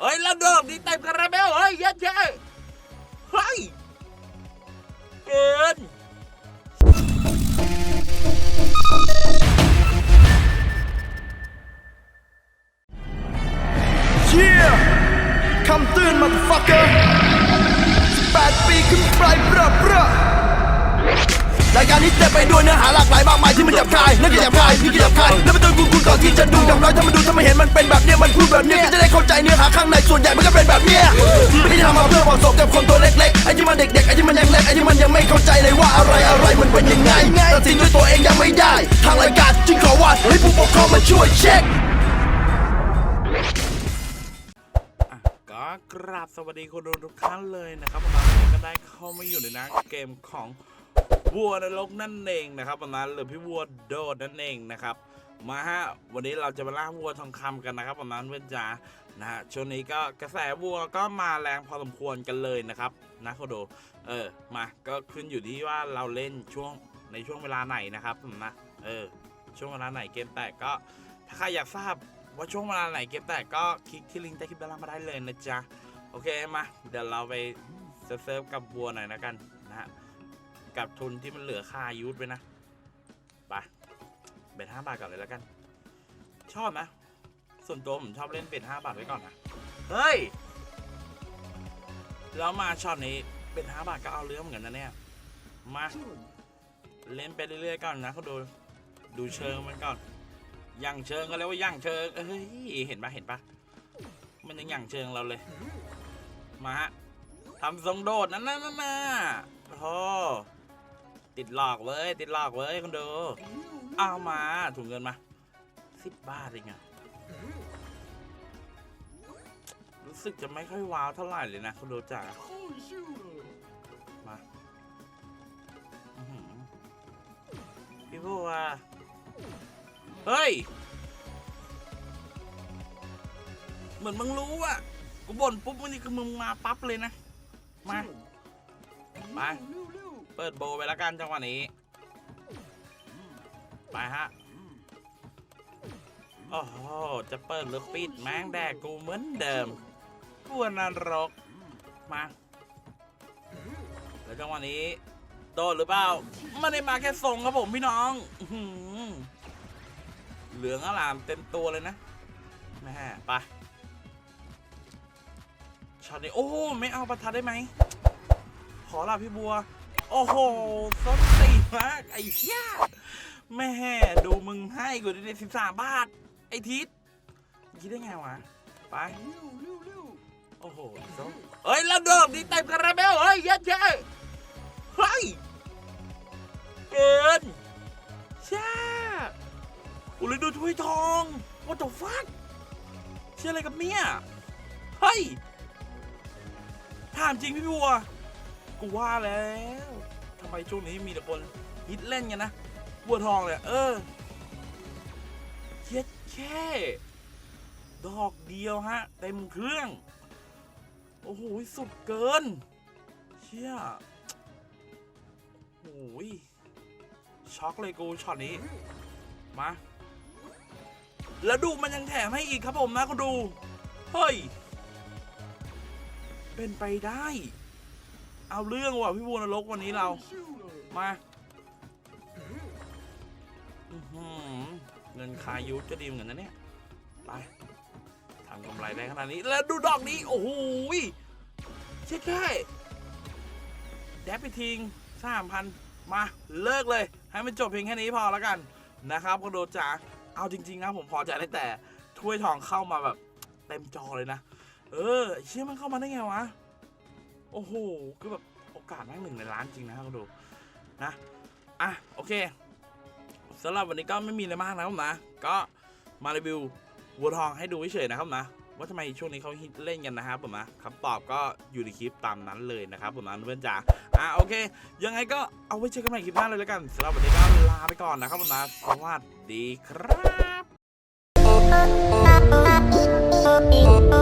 เฮ้ยแล้วดอกนี้เต็มคาราเบลเฮ้ยเยัดเย้เฮ้ยเกินเชี่ยคำตือนมาฟักเกอร์แปดปีขึ้นไปเบ้อเบ้อรายการนี้เต็มไปด้วยเนื้อหาหลากหลายมากมายที่มันหยาบคายนั่นก็หยาบคายนี่ก็หยาบคายแล้วมาเตือนกูกูก่อนที่จะดูอย่างน้อยถ้ามันดู เด็กๆไอ้ที่มันยังเล็กไอ้ที่มันยังไม่เข้าใจเลยว่าอะไรอะไรมันเป็นยังไงตัดสินด้วยตัวเองยังไม่ได้ ทางรายการจึงขอว่าให้ผู้ปกครองมาช่วยเช็คก็กราบสวัสดีคนดูทุกท่านเลยนะครับวันนี้ก็ได้เข้ามาอยู่ในนะเกมของวัวนรกนั่นเองนะครับวันนั้นหรือพี่วัวโดดนั่นเองนะครับมาฮะวันนี้เราจะมาล่าวัวทองคำกันนะครับวันนั้นเพื่อนจ๋า นะฮะช่วงนี้ก็กระแสวัวก็มาแรงพอสมควรกันเลยนะครับนะโคโดเออมาก็ขึ้นอยู่ที่ว่าเราเล่นช่วงในช่วงเวลาไหนนะครับนะเออช่วงเวลาไหนเกมแตกก็ถ้าใครอยากทราบว่าช่วงเวลาไหนเกมแตกก็คลิกที่ลิงก์ใต้คลิปด้านล่างมาได้เลยนะจ๊ะโอเคมาเดี๋ยวเราไปเซิร์ฟกับวัวหน่อยนะกันนะฮะกับทุนที่มันเหลือค่ายูทไปนะไปเบ็ดห้าบาทก่อนเลยแล้วกัน ชอบนะ ส่วนตัวผมชอบเล่นเบ็ดห้าบาทไว้ก่อนนะ เฮ้ย แล้วมาช็อตนี้เบ็ดห้าบาทก็เอาเรื่องเหมือนกันนะเนี่ย มา เล่นไปเรื่อยๆก่อนนะเขาดู ดูเชิงมันก่อนย่างเชิงก็เรียกว่าย่างเชิง เฮ้ย เห็นปะเห็นปะมันยังย่างเชิงเราเลย มาฮะทำทรงโดดนั่นน่ะนั่นน่ะโอ้ติดหลอกเว้ย ติดหลอกเว้ยคนดู เอามาถุงเงินมาสิบบาทเองอะ รู้สึกจะไม่ค่อยว้าวเท่าไหร่เลยนะคุณโดจ่ามาอื้อหือพี่บัวเฮ้ย เหมือนมึงรู้อะกูบ่นปุ๊บมันนี่คือมึงมาปั๊บเลยนะ มา มา เปิดโบว์ไปแล้วกันจังหวะนี้ ไปฮะโอ้โห จะเปิดหรือปิดแม่งแดกกูเหมือนเดิม กวนนรกมา แล้วจังหวะนี้ โดนหรือเปล่าไม่ได้มาแค่ส่งครับผมพี่น้องเหลืองอลามเต็มตัวเลยนะแม่ไปช็อตนี้โอ้ไม่เอาประทัดได้ไหมขอลาพี่บัว โอ้โหส้นตีนมากไอ้เหี้ยแม่ดูมึงให้กูได้สิบสามบาท ไอ้ทิศคิดได้ไงวะ ไป โอ้โหส้มเฮ้ยแล้วดอกนี้เต็มคาราเบลเฮ้ยเยัดเย้เฮ้ยเกินช่าอุยดูถ้วยทอง what the fuck เชื่ออะไรกับเนี่ยเฮ้ยถามจริงพี่บัวกูว่าแล้วทำไมช่วงนี้มีแต่คนฮิตเล่นกันนะบัวทองเลยเออเย็ดแค่ดอกเดียวฮะเต็มเครื่อง โอ้โห สุดเกิน เชี่ยโอ้ยช็อกเลยกูช็อตนี้ มา แล้วดูมันยังแถมให้อีกครับผมนะคุณดู เฮ้ย เป็นไปได้ เอาเรื่องว่ะพี่บัวนรกวันนี้เรา มาเงินคายุทธก็ดีเหมือนกันนะเนี่ย ไป กำไรได้ขนาดนี้ แล้วดูดอกนี้ โอ้โหยเช็ดแค่แดบไปทิ้งสามพันมาเลิกเลย ให้มันจบเพียงแค่นี้พอแล้วกันนะครับก็โดจ๋าเอาจริง ๆ นะ ผมพอใจได้แต่ถ้วยทองเข้ามาแบบเต็มจอเลยนะ เออเชี่ยมันเข้ามาได้ไงวะ โอ้โหคือแบบโอกาสแม่งหนึ่งในล้านจริงนะครับคุณดูนะอะโอเคสำหรับวันนี้ก็ไม่มีอะไรมากนะครับนะ ก็มารีวิววัวทองให้ดูเฉยๆนะครับนะ ว่าทำไมช่วงนี้เขาฮิตเล่นกันนะครับผมนะคำตอบก็อยู่ในคลิปตามนั้นเลยนะครับผมนะเพื่อนจ๋าอะโอเค ยังไงก็เอาไว้เจอกันใหม่คลิปหน้าเลยแล้วกันสำหรับวันนี้ก็ลาไปก่อนนะครับผมนะสวัสดีครับ